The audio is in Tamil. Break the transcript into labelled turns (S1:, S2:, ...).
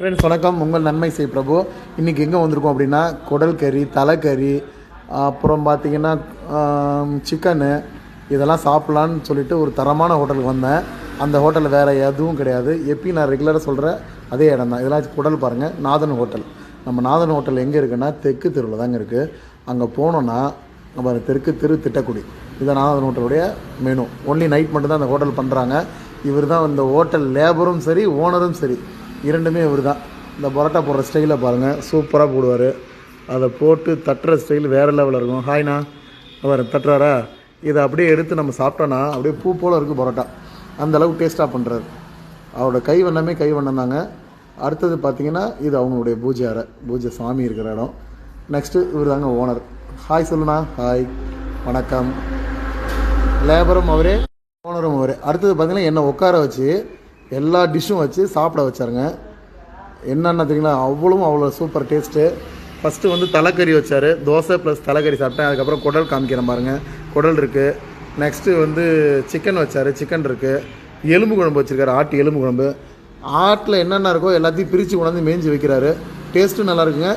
S1: ஃப்ரெண்ட்ஸ் வணக்கம். உங்கள் நன்மை செய் பிரபு. இன்றைக்கி எங்கே வந்திருக்கோம் அப்படின்னா குடல் கறி தலைக்கறி அப்புறம் பார்த்திங்கன்னா சிக்கனு இதெல்லாம் சாப்பிட்லான்னு சொல்லிட்டு ஒரு தரமான ஹோட்டலுக்கு வந்தேன். அந்த ஹோட்டலில் வேறு எதுவும் கிடையாது. எப்பயும் நான் ரெகுலராக சொல்கிற அதே இடம் தான். இதெல்லாம் குடல் பாருங்கள் நாதன் ஹோட்டல் நம்ம நாதன் ஹோட்டல் எங்கே இருக்குன்னா தெற்கு தெருவில் தாங்க இருக்குது அங்கே போனோன்னா நம்ம தெற்கு தெரு திட்டக்குடி. இது நாதன் ஹோட்டலுடைய மெனு ஒன்லி நைட் மட்டும்தான் அந்த ஹோட்டல் பண்ணுறாங்க இவர் தான் இந்த ஹோட்டல் லேபரும் சரி ஓனரும் சரி. இரண்டுமே இவர் தான் இந்த பரோட்டா போடுற ஸ்டைலை பாருங்கள் சூப்பராக போடுவார். அதை போட்டு தட்டுற ஸ்டைல் வேறு லெவலில் இருக்கும். ஹாய்ண்ணா அவர் தட்டுறாரா? இதை அப்படியே எடுத்து நம்ம சாப்பிட்டோன்னா அப்படியே பூ போல் இருக்குது பரோட்டா. அந்தளவுக்கு டேஸ்ட்டாக பண்ணுறாரு அவரோட கை வண்ணமே கை வண்ணம் தாங்க. அடுத்தது பார்த்தீங்கன்னா இது அவங்களுடைய பூஜை அறை. பூஜை சாமி இருக்கிற இடம். நெக்ஸ்ட்டு இவர் தாங்க ஓனர் ஹாய் சொல்லுண்ணா. ஹாய் வணக்கம். லேபரும் அவரே ஓனரும் அவரே. அடுத்தது பார்த்தீங்கன்னா என்னை உட்கார வச்சு எல்லா டிஷ்ஷும் வச்சு சாப்பிட வச்சாருங்க. என்னென்ன தெரியுங்களா? அவ்வளவும் அவ்வளோ சூப்பர் டேஸ்ட்டு. ஃபஸ்ட்டு வந்து தலைக்கறி வச்சார். தோசை ப்ளஸ் தலைக்கறி சாப்பிட்டேன். அதுக்கப்புறம் குடல் காமிக்கிறேன் பாருங்க. குடல் இருக்குது நெக்ஸ்ட்டு வந்து சிக்கன் வச்சார். சிக்கன் இருக்குது எலும்பு குழம்பு வச்சுருக்காரு. ஆட்டு எலும்பு குழம்பு. ஆட்டில் என்னென்ன இருக்கோ எல்லாத்தையும் பிரித்து கொண்டாந்து மேய்ஞ்சி வைக்கிறாரு. டேஸ்ட்டும் நல்லா இருக்குங்க.